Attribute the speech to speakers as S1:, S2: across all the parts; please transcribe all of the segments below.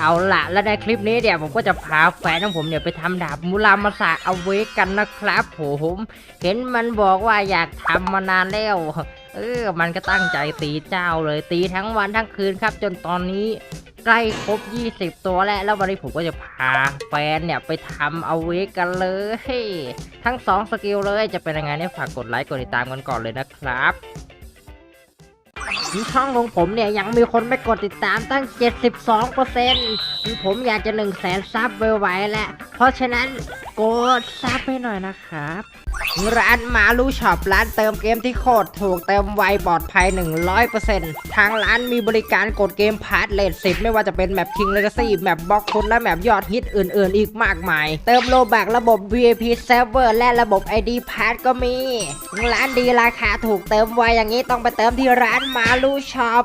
S1: เอาละและในคลิปนี้เนี่ยผมก็จะพาแฟนของผมเนี่ยไปทำดาบมุรามาสะเอาไว้กันนะครับผมเห็นมันบอกว่าอยากทำมานานแล้วเออมันก็ตั้งใจตีเจ้าเลยตีทั้งวันทั้งคืนครับ จนตอนนี้ใกล้ครบ 20 ตัวแล้ว แล้ววันนี้ผมก็จะพาแฟนเนี่ยไปทำเอาไว้กันเลย ทั้ง 2 สกิลเลยจะเป็นยังไงเนี่ยฝากกดไลค์กดติดตามกันก่อนเลยนะครับ ช่องของผมเนี่ยยังมีคนไม่กดติดตามตั้ง 72%ผมอยากจะ1 0 0 0 0แสนซับไวๆแล้วเพราะฉะนั้น กดซับให้หน่อยนะครับ ร้านมาลูช็อปร้านเติมเกมที่โคตรถูกเติมไวปลอดภัย 100%ทางร้านมีบริการกดเกมพาร์ทเลทสิไม่ว่าจะเป็นแมปคิงเลกาซี่แมปบล็อกคุณและแมปยอดฮิตอื่นๆ อีกมากมาย เติมโลแบกระบบ VIP Server และระบบ ID p a s s ก็มี ร้านดีราคาถูกเติมไวอย่างนี้ต้องไปเติมที่ร้านมาลูช็อป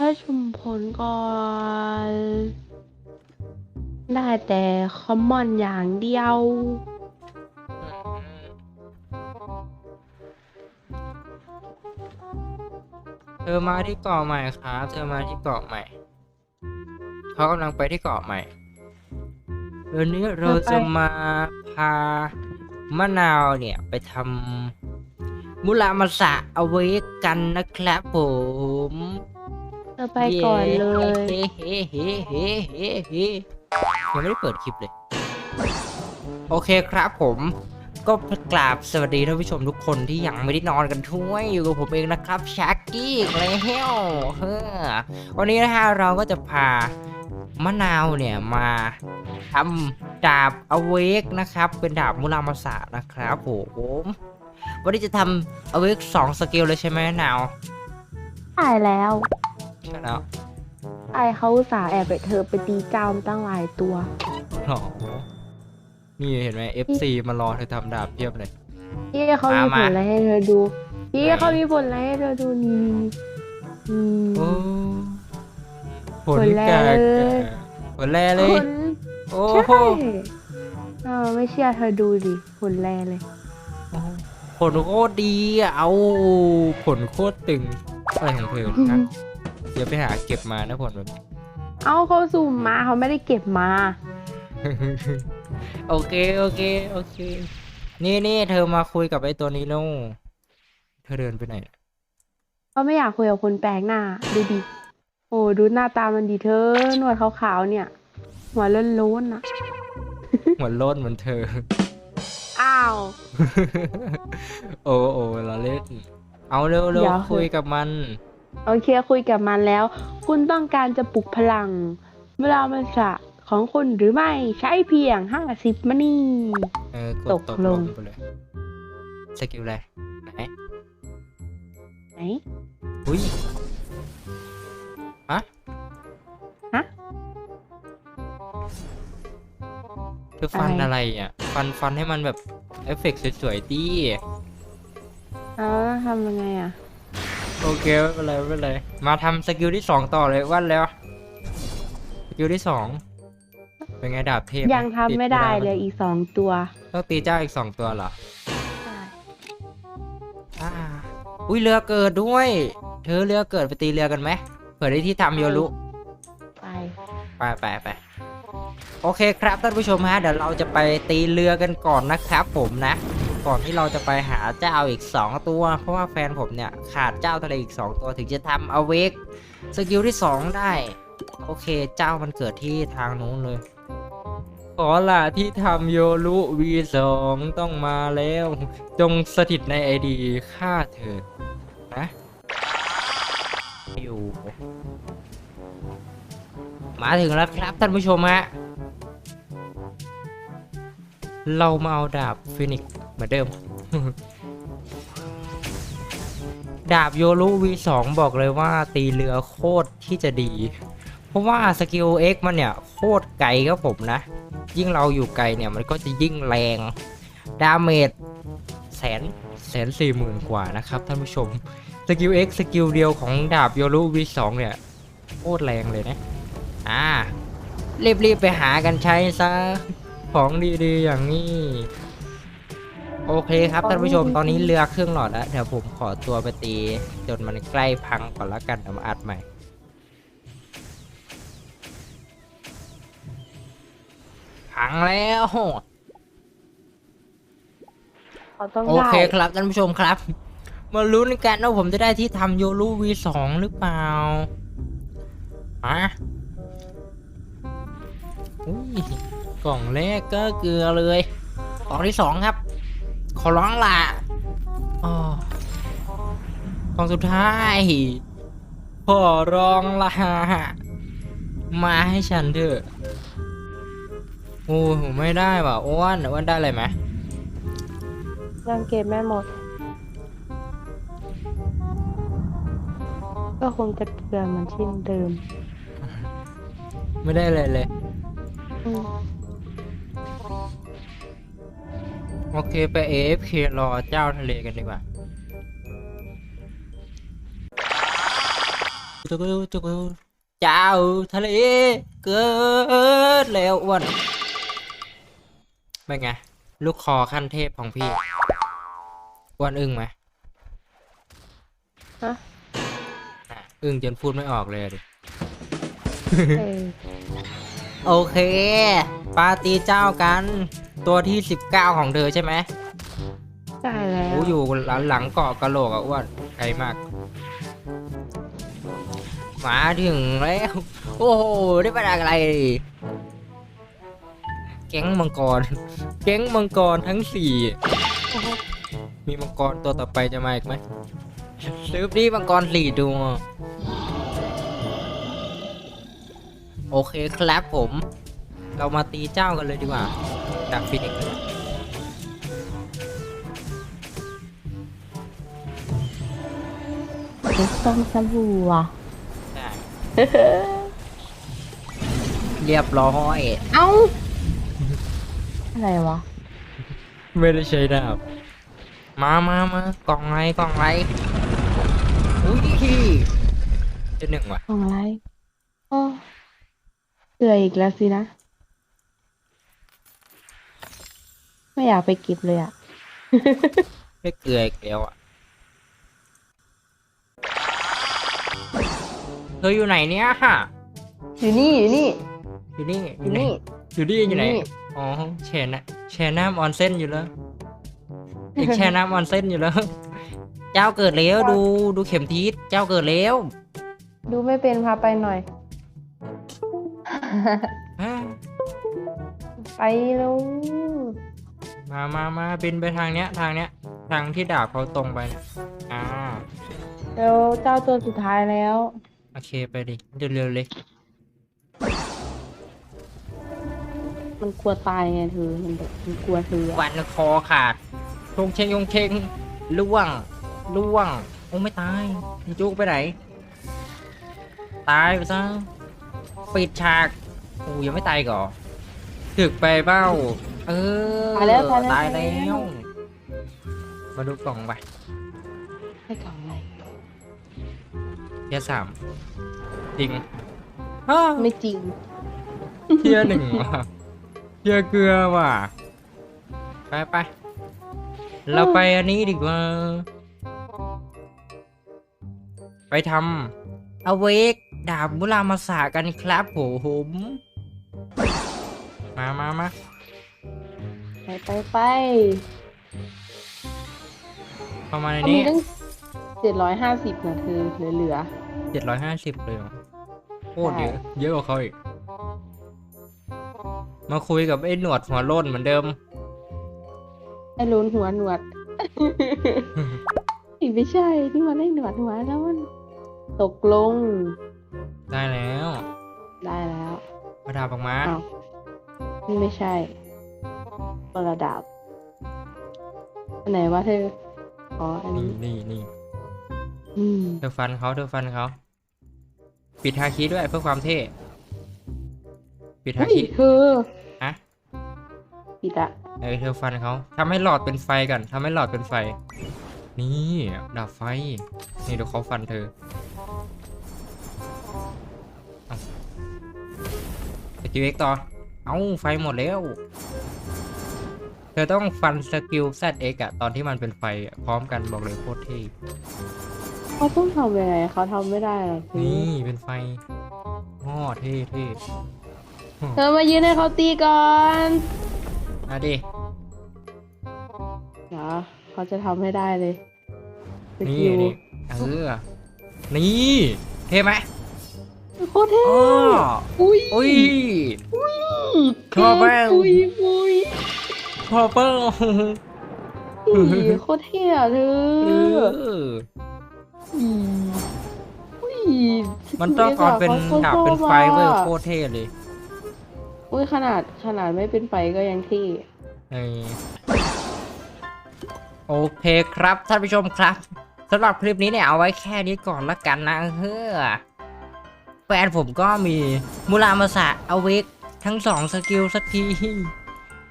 S2: ถ้าชุมผลก่อน ได้แต่คอมมอนอย่างเดียว
S3: เธอมาที่เกาะใหม่ครับ เธอมาที่เกาะใหม่ เขากำลังไปที่เกาะใหม่เดี๋ยวนี้เราจะมาพามะนาวเนี่ย ไปทำมุรามาสะเอาไว้กันนะครับผม
S2: เธอไปก่อนเลย
S3: เฮ้เฮ้เฮ้เฮ้เฮ้เฮ้ยังไม่ได้เปิดคลิปเลย โอเคครับผมก็กราบสวัสดีท่านผู้ชมทุกคนที่ยังไม่ได้นอนกันทั่วยอยู่กับผมเองนะครับชักกี้แล้วเฮ้อวันนี้นะฮะเราก็จะพามะนาวเนี่ยมาทำดาบอเวกนะครับ เป็นดาบมุรามาสะนะครับผมวันนี้จะทำอเวกสองสกิลเลยใช่ไหมนาว
S2: ตายแล้ว
S3: ช่แล้ว
S2: ไอเขาอุตส่าห์แอบไปเธอไปตีเจ้ามาตั้งหลายตัว
S3: หรอนี่เห็นไหม FC มารอเธอทำดาบเพียบเลย
S2: พี่เขามี
S3: มา
S2: ผ
S3: มา
S2: ลอะไรให้เธอดู พี่
S3: ไหน
S2: เขามีผลอะไรให้เธอดูนี่อืม
S3: โอ้ ผล
S2: ผลแร
S3: แก่
S2: เลย
S3: ผลแรเลย
S2: ผล
S3: โอ้
S2: ใช่
S3: โห
S2: เออไม่เชื่อเธอดูดิผลแรเลย
S3: ผลโคตรดีอะเอา ผลโคตรตึงอะไรของเธอนะ เดี๋ยวไปหาเก็บมานะผลแบบนี้
S2: เอาเขาสุ่มมาเขาไม่ได้เก็บมา
S3: โอเคโอเคโอเค นี่นี่เธอมาคุยกับไอ้ตัวนี้แล้วเธอเดินไปไหน
S2: ก็ไม่อยากคุยกับคนแปลกหน้าดูดิโอ้ดูหน้าตามันดีเธอหนวดขาวๆเนี่ย หัวโล้นๆนะ
S3: เหมือนโล้นเหมือนเธอ
S2: อ้าว
S3: โอ้โอ้เราเล่น เอาเร็วเร็ว
S2: เดี๋ยว
S3: คุยกับมัน
S2: โอเคคุยกับมันแล้ว คุณต้องการจะปลุกพลัง เวลามันสะของคุณหรือไม่ใช้เพียงห้าสิบมณี
S3: เออกด
S2: ตก
S3: ตก
S2: ล
S3: ล
S2: ง
S3: งไปเลยสกิลอะไรไหน
S2: ไหน
S3: อุ้ยฮะ
S2: ฮะ
S3: เธอฟัน
S2: อะไร
S3: อะไรอะ ฟันฟันให้มันแบบเอฟเฟกต์สวยๆดี
S2: เอาแล้วทำยังไงอะ
S3: โอเคไม่เป็นไรไม่เป็นไรมาทำสกิลที่สองต่อเลยวันแล้วสกิลที่สองเป็นไงดาบเทพห
S2: ยังทำไม่ได้เลยอีกสองตัว
S3: ต้องตีเจ้าอีกสองตัวเหรออ่าอุ้ยเรือเกิดด้วย เธอเรือเกิดไปตีเรือกันไหมเผื่อได้ที่ทำโยรุ
S2: ไป
S3: ไปไปไปโอเคครับท่านผู้ชมฮะเดี๋ยวเราจะไปตีเรือกันก่อนนะครับผมนะ ก่อนที่เราจะไปหาเจ้าอีก 2 ตัว เพราะว่าแฟนผมเนี่ยขาดเจ้าทะเลอีก 2 ตัวถึงจะทำเอาเวกสกิลที่ 2 ได้ โอเคเจ้ามันเกิดที่ทางนู้นเลยขอละที่ทำโยรุ V2 ต้องมาแล้ว จงสถิตในไอดีฆ่าเถิดนะอยู่ มาถึงแล้วครับท่านผู้ชมฮะ เรามาเอาดาบฟินิกซ์เหมือนเดิม ดาบโยรุ V2 บอกเลยว่าตีเรือโคตรที่จะดี เพราะว่าสกิล X มันเนี่ย โคตรไกลครับผมนะ ยิ่งเราอยู่ไกลเนี่ยมันก็จะยิ่งแรง ดาเมจแสนแสนสี่หมื่นกว่านะครับท่านผู้ชม สกิล X สกิลเดียวของดาบโยรุ V2 เนี่ย โคตรแรงเลยนะ อ่ารีบๆไปหากันใช้ซะ ของดีๆอย่างนี้ โอเคครับท่านผู้ชมตอนนี้เรือเครื่องหลอดแล้วเดี๋ยวผมขอตัวไปตีจนมันใกล้พังก่อนแล้วกันเดี๋ยวมาอัดใหม่ พังแล้ว
S2: เขาต้อง
S3: โอ
S2: ได้
S3: เคครับท่านผู้ชมครับ มาลุ้นกันว่าผมจะได้ที่ทำโยรู V2 หรือเปล่าอะอุ้ย กล่องแรกก็เกลือเลย กล่องที่สองครับ ขอร้องล่ะอ๋อกล่องสุดท้ายขอร้องล่ะมาให้ฉันเถอะโอ้โหไม่ได้ว่ะอ้วนอ้วนได้อะไรไหม
S2: ยังเก็บแม่หมด ก็คงจะเกลือเหมือนเช่นเดิม
S3: ไม่ได้เลยเลย
S2: อืม
S3: โอเคไป AFK รอเจ้าทะเลกันดีกว่าจุกจุกเจ้าทะเลเกิดแล้วอ้วนเป็นไง ลูกคอขั้นเทพของพี่อ้วนอึ้งไหม
S2: ฮะ
S3: อะอึ้งจนพูดไม่ออกเลยอะดิ
S2: เออ
S3: โอเค ปาร์ตีเจ้ากัน ตัวที่ 19 ของเธอใช่ไหม
S2: ได้แล้ว
S3: โอ้อยู่หลังหลังเกาะกะโหลกอะอ้วนไกลมาก มาถึงแล้ว โอ้โห ได้เป็นอะไร แก๊งมังกร แก๊งมังกรทั้งสี่มีมังกรตัวต่อไปจะมาอีกไหมซื้อดีมังกรสี่ตัวโอเคครับผม เรามาตีเจ้ากันเลยดีกว่าดักฟินิกซ์เลย
S2: ต้องสบู่อะ
S3: ใช่เรียบร้อย
S2: เอ้า อะไรวะ
S3: ไม่ได้ใช้ดาบมามา มากล่องไรกล่องไรอุ้ยเจะหนึ่งว่ะ
S2: ของอะไรโอ้เกลืออีกแล้วสินะ ไม่อยากไปเก็บเลยอะ
S3: ได้เกลืออีกแล้วอะ เธออยู่ไหนเนี่ยฮะ
S2: อยู่นี่อยู่นี่
S3: อยู่นี่
S2: อยู่นี่
S3: อยู่นี่อยู่ไหน
S2: อยู่นี่
S3: อ๋อแช่นะแช่น้ำออนเส้นอยู่แล้วอีกแช่น้ำออนเส้นอยู่แล้ว เจ้าเกิดแล้วดูดูเข็มทิศเจ้าเกิดแล้ว
S2: ดูไม่เป็นพาไปหน่อย
S3: อ่า
S2: ไปแล้ว
S3: มามามาบินไปทางเนี้ย ทางเนี้ย ทางที่ดาบเขาตรงไปเนี่ยอ่า
S2: เร็วเจ้าตัวสุดท้ายแล้ว
S3: โอเคไปดิเร็วๆเลย
S2: มันกลัวตายไงเธอมันแบบมันกลัวเธออะ
S3: วันคอขาดทงเชงยงเชงล่วงล่วง โอ้ไม่ตายมันจุกไปไหน ตายไปซะปิดฉาก โอ้ยังไม่ตายก่อถึกไปเบ้า เออ
S2: ตายแล้วตายแล้ว
S3: ตายแล้วมาดูกล่องไป
S2: ให้กล่องอะไร
S3: เทียร์สามจริงอ้าว
S2: ไม่จริง
S3: เทียร์หนึ่งว่ะเทียร์เกลือว่ะไปไปเราไปอันนี้ดีกว่า ไปทำเอาเวกดาบมุรามาสากันครับผมมามามา
S2: ไปไปไป
S3: เข้ามาใน
S2: เขามี
S3: นี้
S2: ตั้งเจ็ดร้อยห้าสิบนะเธอเหลือ
S3: เจ็ดร้อยห้าสิบเลยเหรอโคตรเยอะเยอะกว่าเขาอีก มาคุยกับไอ้หนวดหัวโล้นเหมือนเดิม
S2: ๆไอ้ลุ้นหัวหนวด อีไม่ใช่ที่มันได้หนวดหัวแล้วมันตกลง
S3: ได้แล้ว
S2: ได้แล้ว
S3: มาดาบออกมา
S2: อ้าวนี่ไม่ใช่ คนละดาบอันไหนวะเธออ๋ออัน
S3: นี่
S2: นี้
S3: นี่นี่
S2: อืม
S3: เธอฟันเขาเธอฟันเขา ปิดฮาคิด้วยเพื่อความเท่ ปิดฮา
S2: เฮ้ย
S3: คิ
S2: เธอ
S3: ฮะ
S2: ปิดละ
S3: เออเธอฟันเขาทำให้หลอดเป็นไฟก่อนทำให้หลอดเป็นไฟ นี่ดับไฟ นี่เดี๋ยวเขาฟันเธอเอาสกิลเอ็กต่อ เอาไฟหมดแล้วเธอต้องฟันสกิล ZX อะตอนที่มันเป็นไฟอะพร้อมกันบอกเลยโคตรเท่
S2: เขาต้องทำยังไงเขาทำไม่ได้หรอกสิ
S3: นี่เป็นไฟอ้อเท่เท่
S2: เธอมายืนให้เขาตีก่อน
S3: มาดิ
S2: เดี๋ยวเขาจะทำให้ได้เลยส
S3: นี่
S2: กิล
S3: นี่เออนี่เท่ไหม
S2: โคตรเท่
S3: อ้อ
S2: อุ้ย
S3: อุ้ยชอบมาก
S2: อุ้ยอุ้ย
S3: พอเปิ้ล
S2: อุ้ยโคตรเท่อะเธ
S3: เอ
S2: อ
S3: อ
S2: อุ้ยอุ้ย
S3: มันต้องก่อนเป็น
S2: สกิล
S3: ดาบ
S2: ขา
S3: เป็นไฟเว้ย
S2: ชอบอะ
S3: โคตรเท่เลย
S2: อุ้ยขนาดขนาดไม่เป็นไฟก็ยังเท่
S3: เออโอเคครับท่านผู้ชมครับสำหรับคลิปนี้เนี่ยเอาไว้แค่นี้ก่อนละกันนะเฮ้อแฟนผมก็มีมูรามาสะเอาเวกทั้งสองสกิลสักที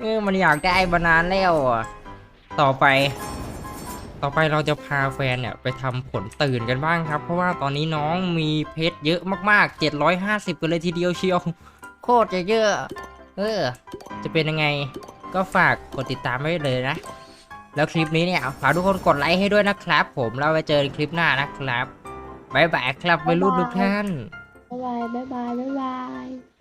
S3: เออมันอยากได้มานานแล้วอะต่อไป ต่อไปเราจะพาแฟนเนี่ยไปทำผลตื่นกันบ้างครับ เพราะว่าตอนนี้น้องมีเพชรเยอะมากๆ 750กันเลยทีเดียวเชียว โคตรจะเยอะ เออ จะเป็นยังไงก็ฝากกดติดตามไว้เลยนะ แล้วคลิปนี้เนี่ยฝากทุกคนกดไลค์ให้ด้วยนะครับ ผมเราไปเจอกันคลิปหน้านะครับบ๊ายบายครับวัยรุ่นทุกท่าน
S2: บ๊ายบายบ๊ายบายบ๊ายบาย